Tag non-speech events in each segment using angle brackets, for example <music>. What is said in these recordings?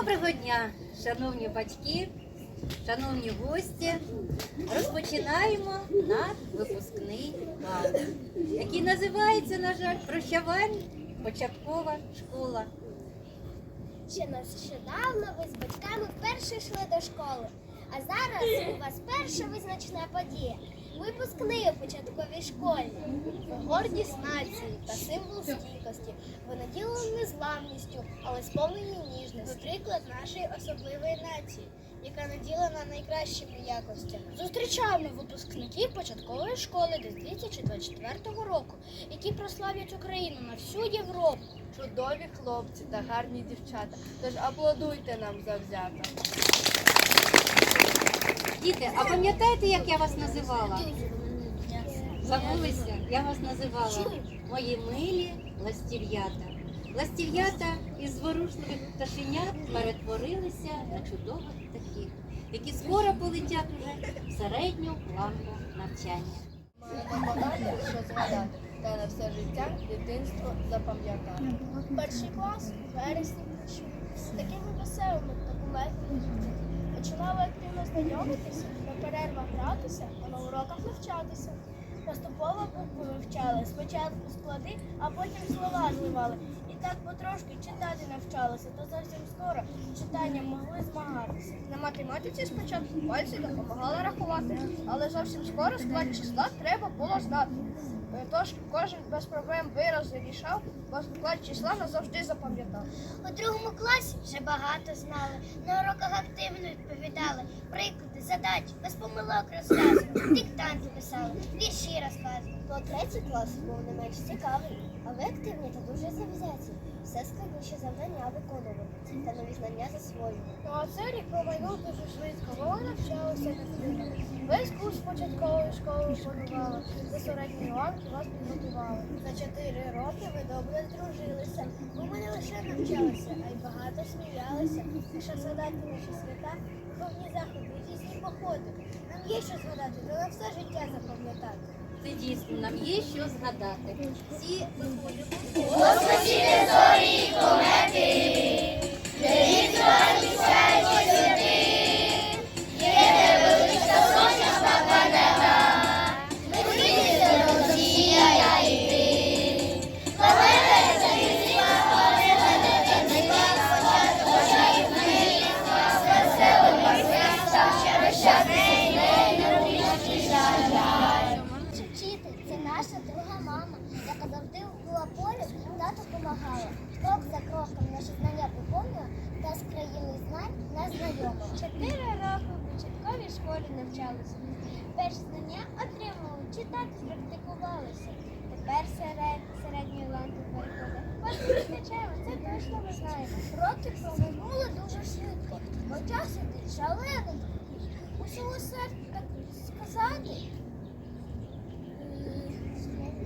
Доброго дня, шановні батьки, шановні гості. Розпочинаємо наш випускний бал, який називається, на жаль, прощавань початкова школа. Ще нещодавно ви з батьками вперше йшли до школи. А зараз у вас перша визначна подія. Випускний у початковій школі. Гордість нації та символ стійкості. Ви наділені незламністю, але сповнені ніжності. Приклад нашої особливої нації, яка наділена найкращими якостями. Зустрічаємо випускників початкової школи 2024 року, які прославлять Україну на всю Європу. Чудові хлопці та гарні дівчата. Тож аплодуйте нам завзято. Діти, а пам'ятаєте, як я вас називала? Забулися, я вас називала мої милі ластів'ята. Ластів'ята із зворушливих пташенят перетворилися на чудових птахів, які скоро полетять уже в середню ланку навчання. Маємо що згадати, та на все життя дитинство запам'ятати. Перший клас вересні. З такими веселими та кулетними. Починали активно знайомитися, на перервах гратися, а на уроках навчатися. Поступово букви вивчали, спочатку склади, а потім слова зливали. І так потрошки читати навчалися, то зовсім скоро читанням могли змагатися. На математиці спочатку пальці допомагали рахувати, але зовсім скоро склад числа треба було знати. Тож кожен без проблем вирази рішав, бо склад числа назавжди запам'ятав. У другому класі вже багато знали. На уроках активно відповідали. Приклади, задачі, без помилок розказували, диктанти писали, вірші розказували. По третій клас був не менш цікавий, а ви активні та дуже завзяті. Все складніші завдання виконували та нові знання засвоювали. Ну а цей рік промайнув дуже швидко, бо ви навчалися активно. Весь курс початкової школи опанували, до середньої ланки вас підготували. За чотири роки ви добре здружилися. бо ми не лише навчалися, а й багато сміялися. Якщо згадати наші свята, виховні заходи, різні походи. Нам є що згадати, та на все життя запам'ятати. Це дійсно нам є що згадати. Всі виходимо. Вчитель це наша друга мама, яка завжди була поряд та допомагала. Крок за кроком наші знання поповнювала та з країни знань не знайома. Чотири роки в початковій школі навчалися. Перші знання отримали, читати практикувалися. Тепер серед, середньої ланки переходить. Вас визначаємо, це точно ми знаємо. Роки проминули дуже швидко, бо час іде шалено. Усього серця сказати.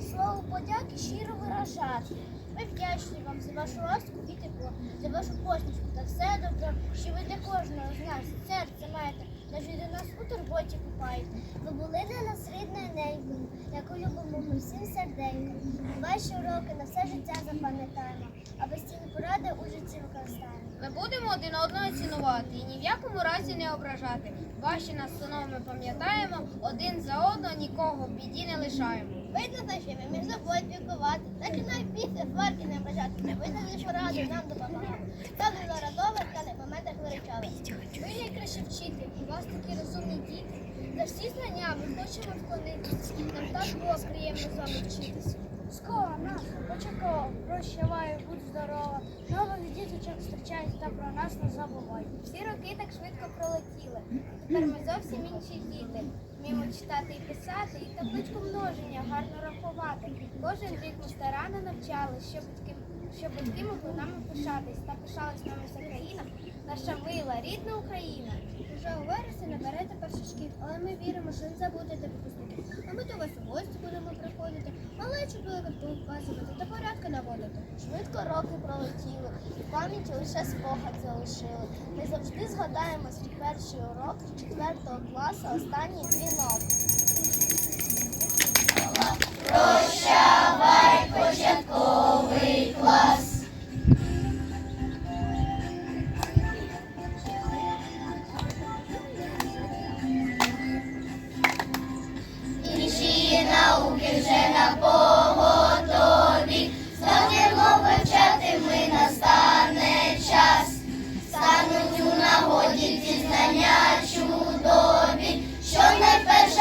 Слово подяки щиро виражати. Ми вдячні вам за вашу ласку і тепло, за вашу посмішку та все добро, що ви для кожного з нас серце маєте, навіть до нас у турботі купаєте. Ви були для нас рідною ненькою, яку любимо ми всім серденьком. Ваші уроки на все життя запам'ятаємо, а постійні поради у житті використаємо. Ми будемо один одного цінувати і ні в якому разі не ображати. Ваші настанови пам'ятаємо, один за одного нікого в біді не лишаємо. Видно, що ми між собою спілкувати, так і навіть після сварки не бажати. Не видно, що ради нам допомагали. Та не нарадова, та не моментах вирішали. Ви найкраще вчитель, у вас такі розумні діти. За всі знання ми хочемо вклонитися. Нам так було приємно з вами вчитися. Школа наша, почекова, прощавай, будь здорова. Нових діточок зустрічай та про нас не забувай. Всі роки так швидко пролетіли. Тепер ми зовсім інші діти. Вміємо читати і писати, і табличку множення гарно рахувати. Кожен рік ми старанно навчались, щоб батьки, щоб батьки могли нами пишатись та пишалась нами вся країна, наша мила, рідна Україна. Вже у вересні наберете перший шкіл, але ми віримо, що не забудете випускників. А ми до вас у гості будемо приходити, малечу будемо показувати та порядки наводити. Швидко роки пролетіли, і в пам'яті лише спогад залишили. Ми завжди згадаємо свій перший урок 4 класу, останній дзвінок.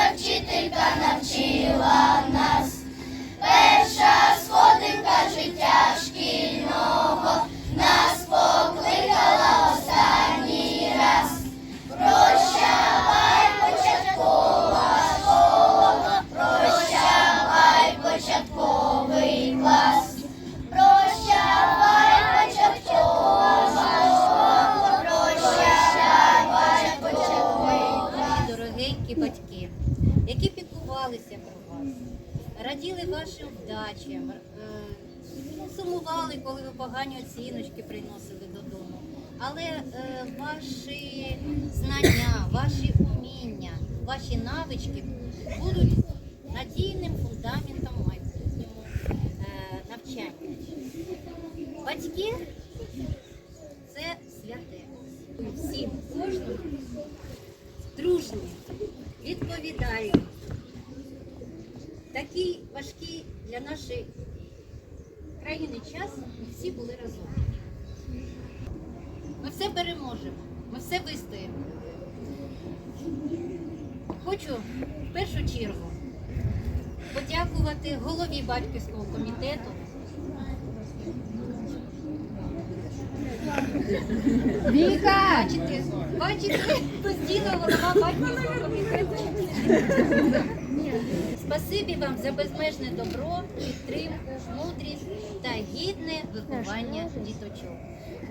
наша вчителька навчила нас, перша сходинка життя. Невдачі, е, сумували, коли ви погані оціночки приносили додому. Але е, ваші знання, ваші уміння, ваші навички будуть надійним фундаментом майбутньому е, навчання. Батьки це святе. Всім кожному дружні, відповідальні. Такий важкий для нашої країни час ми всі були разом. Ми все переможемо, ми все вистоїмо. Хочу в першу чергу подякувати голові батьківського комітету. Віка! Бачите, бачите, постійно голова батьківського комітету. Спасибі вам за безмежне добро, підтримку, мудрість та гідне виховання діточок.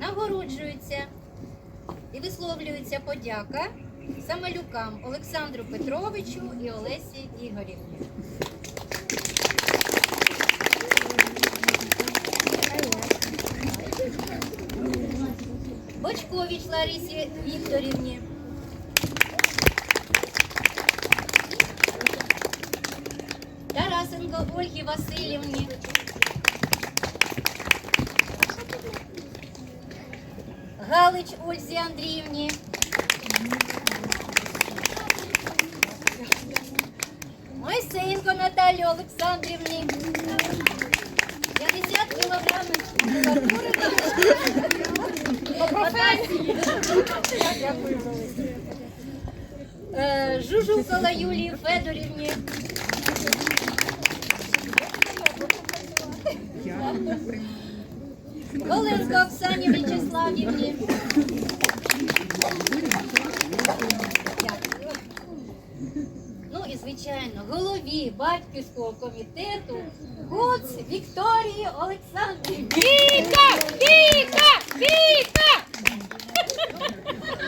Нагороджується і висловлюється подяка самолюкам Олександру Петровичу і Олесі Ігорівні. Бочкович Ларисі Вікторівні. Тарасенко Ольгі Васильівні. Галич Ользі Андріївні. Мойсеєнко Наталі Олександрівні. 50 кілограмів. Е, Жужукала Юлії Федорівні. Оленко Оксані В'ячеславівні. Ну і звичайно, голові батьківського комітету Гуц Вікторії Олександрівні. Віка! Віка! Віка!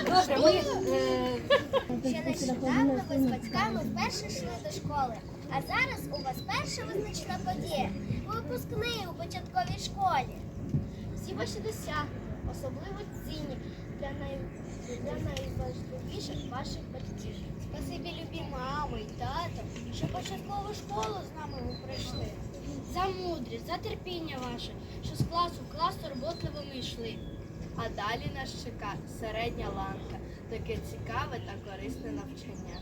Добре, ми е, Ще нещодавно ви з батьками вперше йшли до школи, а зараз у вас перша визначна подія. Випускний у початковій школі. Всі ваші досягнення, особливо цінні для, най... для найважливіших ваших батьків. Спасибі любі мами і тато, що початкову школу з нами ви пройшли. За мудрість, за терпіння ваше, що з класу в клас турботливо ми йшли. А далі нас чека середня ланка, таке цікаве та корисне навчання.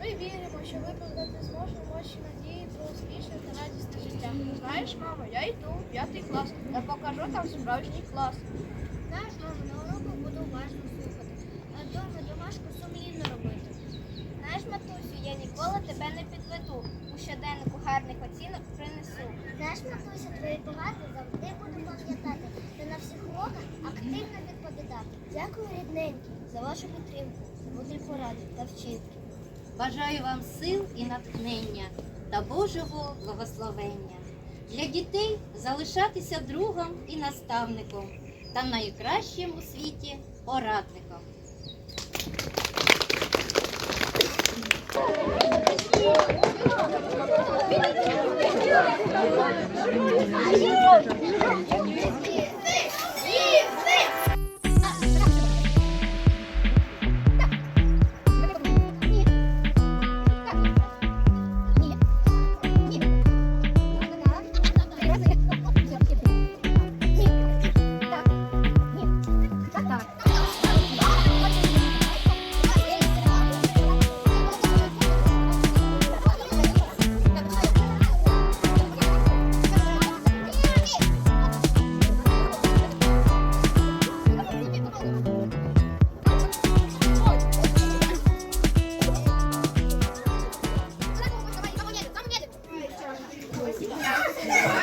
Ми віримо, що виправдати зможемо ваші надії про успішне та радісне життя. Знаєш, мамо, я йду в п'ятий клас та покажу там справжній клас. Знаєш, мамо, на уроку буду уважно слухати, а вдома домашку сумлінно робити. Знаєш, матусю, я ніколи тебе не підведу. У щоденнику гарних оцінок принесу. Знаєш, матусю, твої поради завжди буду пам'ятати та на всіх уроках активно беда. Дякую, рідненькі, за вашу підтримку, мудрі поради та вчинки. Бажаю вам сил і натхнення та Божого благословення. Для дітей залишатися другом і наставником та найкращим у світі порадником. Yeah.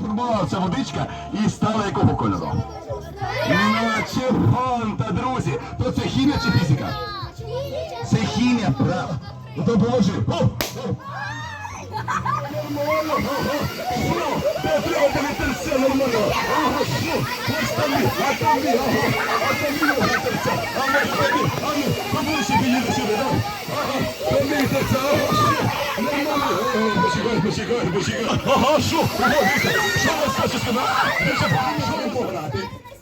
Формувалася водичка і стала якого кольору? Наче фанта, друзі. То це хімія чи фізика? Це хімія, право. Ну то.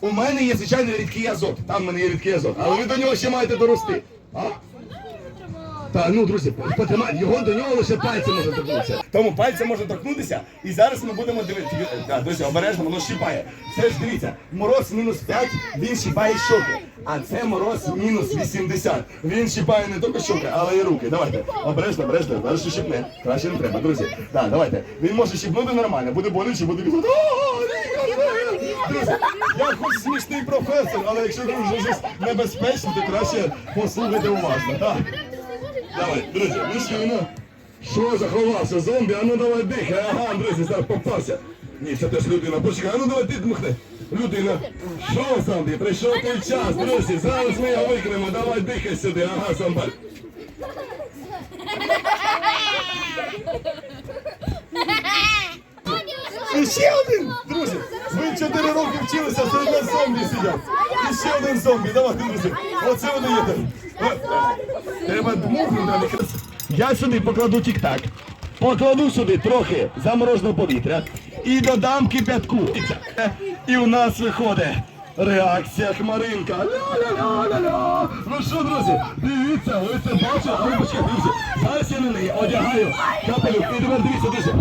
У мене є звичайно рідкий азот. Там в мене є рідкий азот. Але ви до нього ще маєте дорости. А? Та ну, друзі, потримай, його до нього лише пальцем може торкнутися. Тому пальцем може торкнутися, і зараз ми будемо дивитися. Так, друзі, обережно, воно щіпає. Це ж дивіться, мороз мінус 5, він щіпає щоки. А це мороз мінус 80. Він щіпає не тільки щоки, але й руки. Давайте. Обережно, обережно, зараз що щіпне. Краще не треба, друзі. Так, давайте. Він може щіпнути нормально, буде боляче, буде казати. «А, Друзі, я хоч смішний професор, але якщо дуже щось небезпечне, то краще послухайте уважно. Так. Давай, друзі, що, ну? Що заховався? Зомбі? А ну давай дихай. Ага, друзі, зараз попався. Ні, це теж людина. Почекай, а ну давай ти дмухни. Людина. Що, зомбі? Прийшов той час, друзі. Зараз ми його викинемо. Давай дихай сюди. Ага, зомбаль. І ще один, друзі. Ви 4 роки вчилися, все одно зомбі сидять. І ще один зомбі. Давайте, друзі. Оце вони є. Треба дмухнути. Я сюди покладу тік-так. Покладу сюди трохи замороженого повітря і додам кипятку. І у нас виходить реакція хмаринка. Ля-ля-ля-ля-ля. Ну що, друзі, дивіться, ви це бачите, друзі. Зараз я на неї одягаю капелюк. І тепер дивіться, друзі.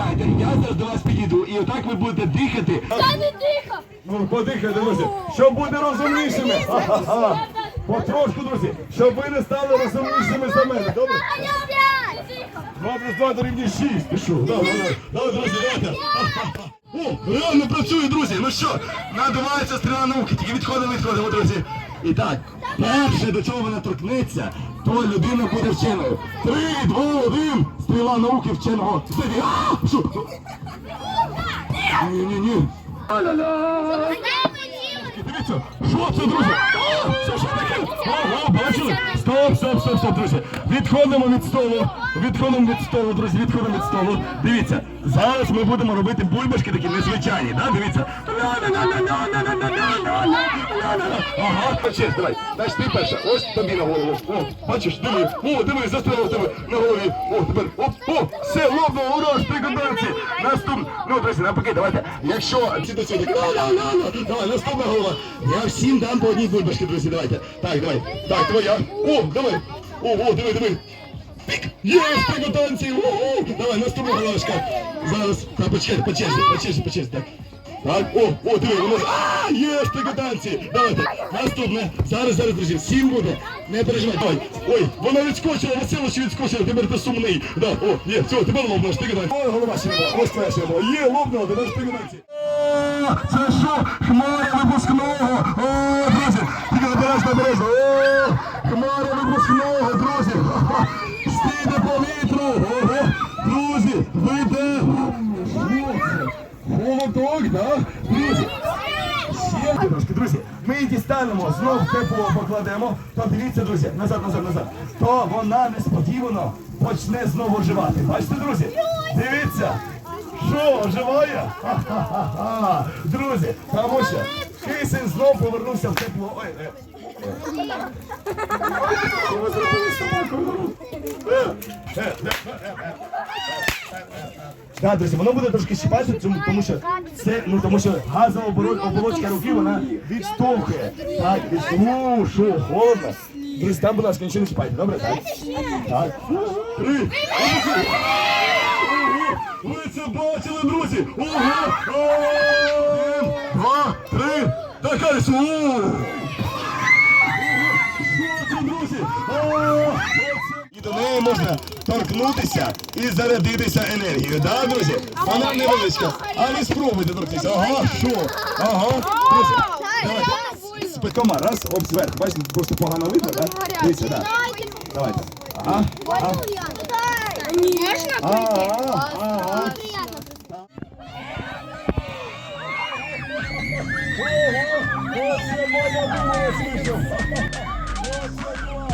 Сідайте, я зараз до вас підійду, і отак ви будете дихати. Я не дихав. Ну, подихайте, друзі, щоб бути розумнішими. Ха-ха-ха. Потрошку, друзі, щоб ви не стали розумнішими за мене, добре? А я п'ять. Два плюс два дорівнює шість. Пішов. Давай, друзі, давайте. Ха-ха-ха. О, реально працює, друзі. Ну що, надувається стріла науки, тільки відходимо, відходимо, друзі. І так, перше, до чого вона торкнеться, то людина буде вченою. Три, два, один, стріла науки вченого. Ні, ні, ні. Дивіться, що це, друзі? Це що таке? Ого, бачили? Стоп, стоп, стоп, стоп, друзі. Відходимо від столу. Відходимо від столу, друзі, відходимо від столу. Дивіться, зараз ми будемо робити бульбашки такі незвичайні, да? Дивіться. Ага, почесть, давай. Значить, ти перша. Ось тобі на голову. О, бачиш, диви. О, диви, застрелив тебе на голові. О, тепер. Оп, о, все, лобно, урож, приготовці. Наступ. Ну, друзі, навпаки, давайте. Якщо ці до сьогодні. Давай, наступна голова. Я всім дам по одній бульбашки, друзі, давайте. Так, давай. Так, твоя. О, давай. О, о, диви, диви. Пік! Є, стрикотанці. О, давай, наступна головашка. Зараз, так, почекайте, по черзі, по черзі, по черзі, так. Так, о, о, диви, воно. А, є стрикотанці. Давайте, наступне. Зараз, зараз, друзі, всім буде. Не переживай, давай. Ой, вона відскочила, Василович відскочила, тепер ти сумний. Да, о, є, все, тепер лобно, стрикотанці. Ой, голова ще була, ось твоя ще була. Є, лобно, тепер стрикотанці. О, це що? Хмаря випускного. О, друзі, тільки обережно, обережно. О, хмаря випускного, друзі. Ха-ха. <laughs> Стійте повітру. Ого, друзі, ви де? Що це? Холодок, да? Друзі, трошки, друзі. Ми її дістанемо, знов тепло покладемо. То дивіться, друзі, назад, назад, назад. То вона несподівано почне знову оживати. Бачите, друзі? Дивіться. Що, оживає? Ха-ха-ха-ха. <laughs> Друзі, тому що кисень знов повернувся в тепло. Ой, е. Так, друзі, воно буде трошки щипати, тому, що це, ну тому що газова оборо- оболочка руки вона відштовхує. Так, що, холодно. Друзі, там, будь ласка, нічого не чіпайте, добре? Так. Так. Три. Ви це бачили, друзі? Ого! Три. Так, Що це, друзі? І до неї можна торкнутися і зарядитися енергією, да, друзі? Вона невеличка. Але спробуйте торкнутися. Ага, що? Ага, друзі, давайте. З п'ятома, раз, об зверху. Бачите, просто погано видно, так? Дивіться, так. Давайте. А? А? Boa, boa, boa, boa, boa, boa, boa, boa, boa, boa, boa,